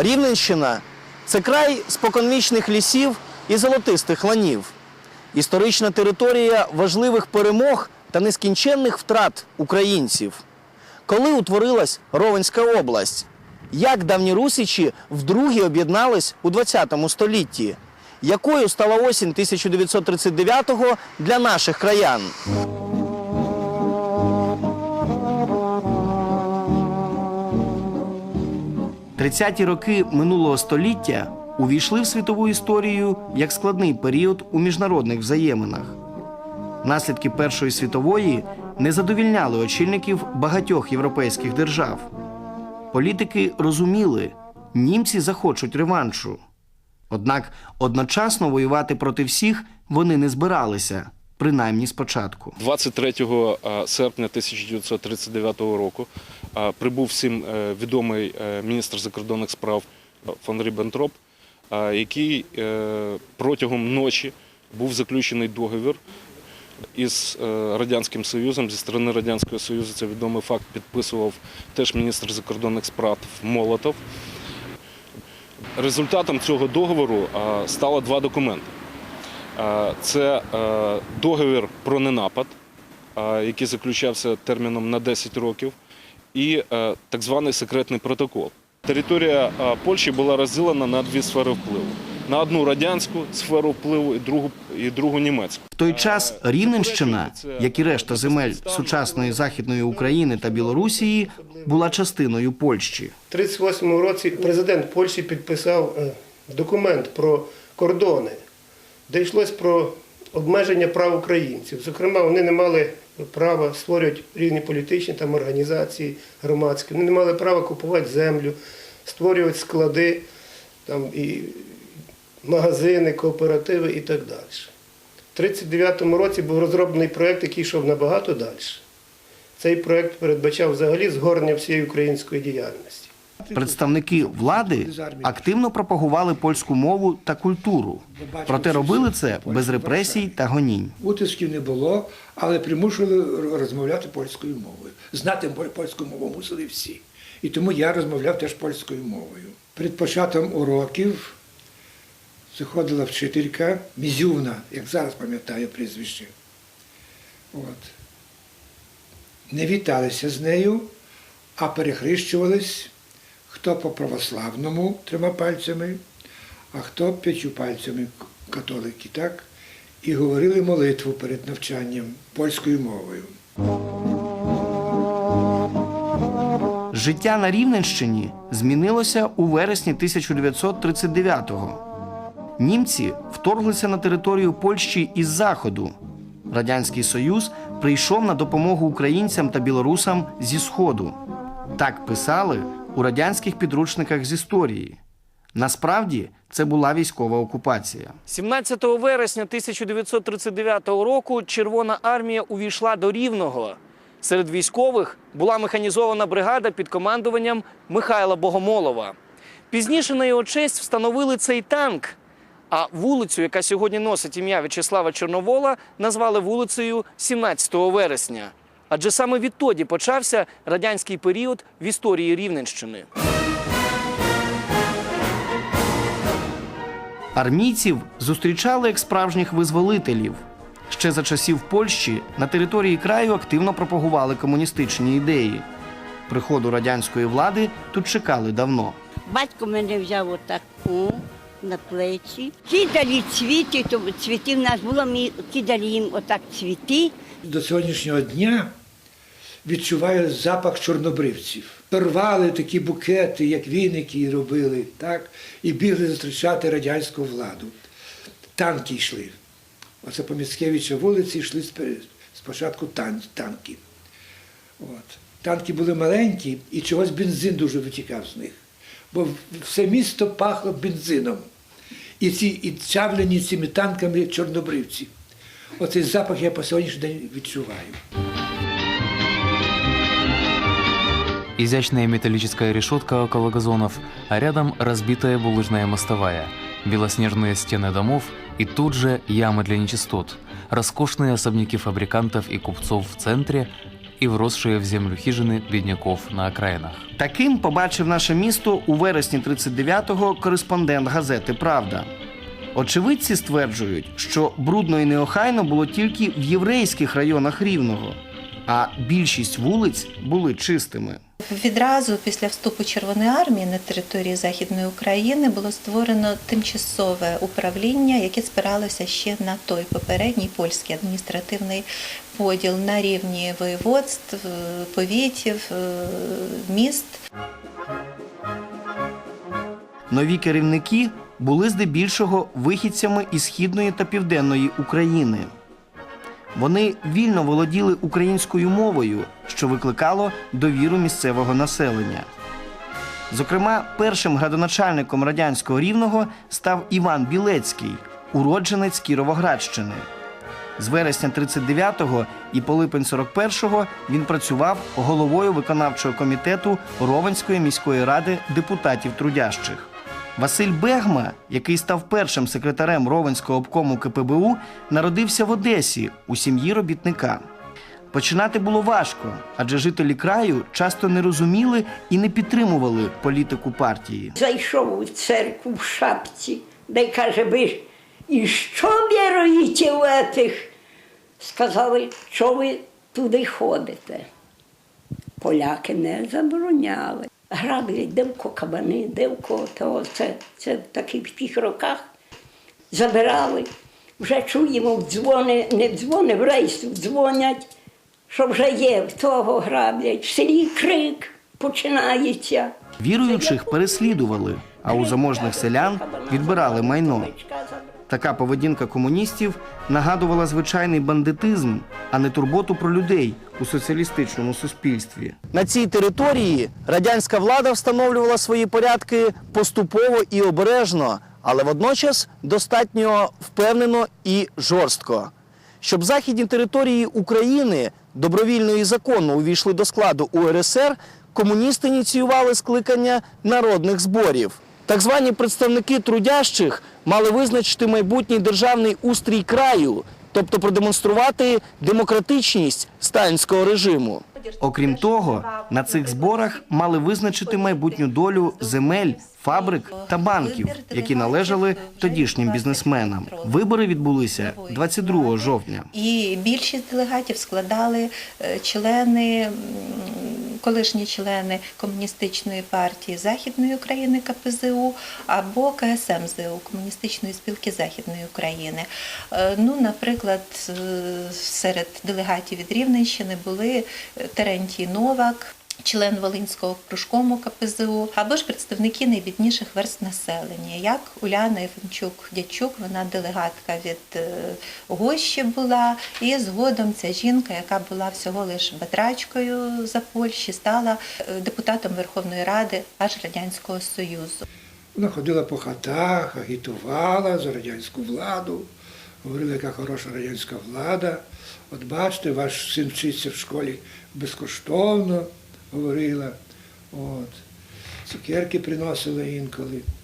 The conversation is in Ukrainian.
Рівненщина це край споконвічних лісів і золотистих ланів. Історична територія важливих перемог та нескінченних втрат українців. Коли утворилась Ровенська область? Як давні русичі вдруге об'єднались у 20 столітті? Якою стала осінь 1939-го для наших краян? Тридцяті роки минулого століття увійшли в світову історію як складний період у міжнародних взаєминах. Наслідки Першої світової не задовільняли очільників багатьох європейських держав. Політики розуміли, німці захочуть реваншу. Однак одночасно воювати проти всіх вони не збиралися, принаймні спочатку. 23 серпня 1939 року е, прибув всім е, відомий е, міністр закордонних справ фон Ріббентроп, е, який е, протягом ночі був заключений договір із е, Радянським Союзом. Зі сторони Радянського Союзу це відомий факт підписував теж міністр закордонних справ Молотов. Результатом цього договору е, стало два документи. Е, Це е, договір про ненапад, е, який заключався терміном на 10 років, і так званий секретний протокол. Територія Польщі була розділена на дві сфери впливу: на одну радянську сферу впливу і другу, і другу німецьку. В той час Рівненщина, як і решта земель сучасної західної України та Білорусії, була частиною Польщі. У 1938 році президент Польщі підписав документ про кордони, де йшлось про обмеження прав українців. Зокрема, вони не мали права створювати різні політичні там організації громадські, вони не мали права купувати землю, створювати склади, там, і магазини, кооперативи і так далі. У 1939 році був розроблений проєкт, який йшов набагато далі. Цей проєкт передбачав взагалі згорнення всієї української діяльності. Представники влади активно пропагували польську мову та культуру. Проте робили це без репресій та гонінь. Утисків не було, але примушували розмовляти польською мовою. Знати польську мову мусили всі. І тому я розмовляв теж польською мовою. Перед початком уроків заходила вчителька Мізювна, як зараз пам'ятаю прізвище. От. Не віталися з нею, а перехрещувались хто по православному трьома пальцями, а хто п'ятью пальцями католики, так? І говорили молитву перед навчанням польською мовою. Життя на Рівненщині змінилося у вересні 1939-го. Німці вторглися на територію Польщі із заходу. Радянський Союз прийшов на допомогу українцям та білорусам зі сходу. Так писали у радянських підручниках з історії. Насправді це була військова окупація. 17 вересня 1939 року Червона армія увійшла до Рівного. Серед військових була механізована бригада під командуванням Михайла Богомолова. Пізніше на його честь встановили цей танк. А вулицю, яка сьогодні носить ім'я В'ячеслава Чорновола, назвали вулицею 17 вересня. Адже саме відтоді почався радянський період в історії Рівненщини. Армійців зустрічали як справжніх визволителів. Ще за часів Польщі на території краю активно пропагували комуністичні ідеї. Приходу радянської влади тут чекали давно. Батько мене взяв отаку на плечі. Кидали цвіти, то цвіти в нас було, ми кидали їм отак цвіти. До сьогоднішнього дня відчуваю запах чорнобривців. Рвали такі букети, як віники робили, так? і бігли зустрічати радянську владу. Танки йшли. Оце по Міцкевича вулиці йшли спочатку танки. От. Танки були маленькі і чогось бензин дуже витікав з них. Бо все місто пахло бензином. І ці і чавлені цими танками чорнобривці. Оцей запах я по сьогоднішній день відчуваю. Изящная металлическая решетка около газонов, а рядом разбитая булыжная мостовая, белоснежные стены домов и тут же ямы для нечистот, роскошные особняки фабрикантов и купцов в центре и вросшие в землю хижины бедняков на окраинах. Таким побачив наше місто у вересні 39-го кореспондент газети Правда. Очевидці стверджують, що брудно і неохайно було тільки в єврейських районах Рівного, а більшість вулиць були чистими. Відразу після вступу Червоної армії на території Західної України було створено тимчасове управління, яке спиралося ще на той попередній польський адміністративний поділ на рівні воєводств, е, повітів, е, міст. Нові керівники були здебільшого вихідцями із східної та південної України. Вони вільно володіли українською мовою, що викликало довіру місцевого населення. Зокрема, першим градоначальником радянського рівного став Іван Білецький, уродженець Кіровоградщини. З вересня 39-го і по липень 41-го він працював головою виконавчого комітету Ровенської міської ради депутатів трудящих. Василь Бегма, який став першим секретарем Ровенського обкому КПБУ, народився в Одесі у сім'ї робітника. Починати було важко, адже жителі краю часто не розуміли і не підтримували політику партії. Зайшов у церкву в шапці, де каже, ви і що віруєте в этих? Сказали, що ви туди ходите. Поляки не забороняли. Грабили, де в кого кабани, де в кого того. Це, це в таких тих роках забирали. Вже чуємо, дзвони, не дзвони, в рейс дзвонять, що вже є, в того граблять. В селі крик починається. Віруючих переслідували, а у заможних селян відбирали майно. Така поведінка комуністів нагадувала звичайний бандитизм, а не турботу про людей у соціалістичному суспільстві. На цій території радянська влада встановлювала свої порядки поступово і обережно, але водночас достатньо впевнено і жорстко. Щоб західні території України добровільно і законно увійшли до складу УРСР, комуністи ініціювали скликання народних зборів. Так звані представники трудящих мали визначити майбутній державний устрій краю, тобто продемонструвати демократичність сталінського режиму. Окрім того, на цих зборах мали визначити майбутню долю земель, фабрик та банків, які належали тодішнім бізнесменам. Вибори відбулися 22 жовтня. І більшість делегатів складали е, члени, колишні члени Комуністичної партії Західної України КПЗУ або КСМЗУ Комуністичної спілки Західної України. Е, Ну, наприклад, е, серед делегатів від Рівненщини були Терентій Новак. Член Волинського кружкому КПЗУ, або ж представники найбідніших верст населення, як Уляна Іванчук Дячук, вона делегатка від е, Гощі була, і згодом ця жінка, яка була всього лиш батрачкою за Польщі, стала е, депутатом Верховної Ради аж Радянського Союзу. Вона ходила по хатах, агітувала за радянську владу, говорила, яка хороша радянська влада. От бачите, ваш син вчиться в школі безкоштовно, говорила. От. Цукерки приносила інколи.